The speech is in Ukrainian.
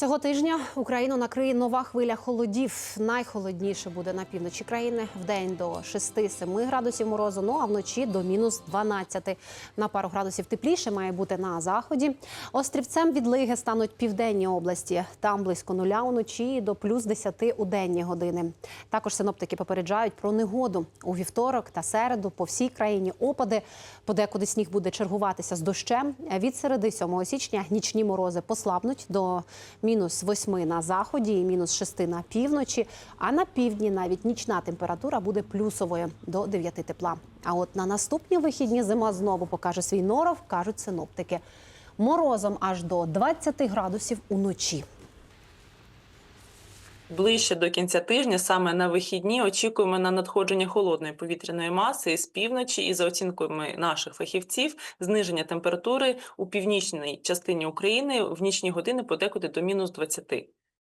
Цього тижня Україну накриє нова хвиля холодів. Найхолодніше буде на півночі країни. Вдень до 6-7 градусів морозу, ну а вночі до мінус 12. На пару градусів тепліше має бути на заході. Острівцем відлиги стануть південні області. Там близько нуля уночі до плюс 10 у денні години. Також синоптики попереджають про негоду. У вівторок та середу по всій країні опади. Подекуди сніг буде чергуватися з дощем. Від середи 7 січня нічні морози послабнуть до мінус 8 на заході і мінус 6 на півночі. А на півдні навіть нічна температура буде плюсовою до 9 тепла. А от на наступні вихідні зима знову покаже свій норов, кажуть синоптики. Морозом аж до 20 градусів уночі. Ближче до кінця тижня, саме на вихідні, очікуємо на надходження холодної повітряної маси з півночі і за оцінками наших фахівців, зниження температури у північній частині України в нічні години подекуди до мінус 20.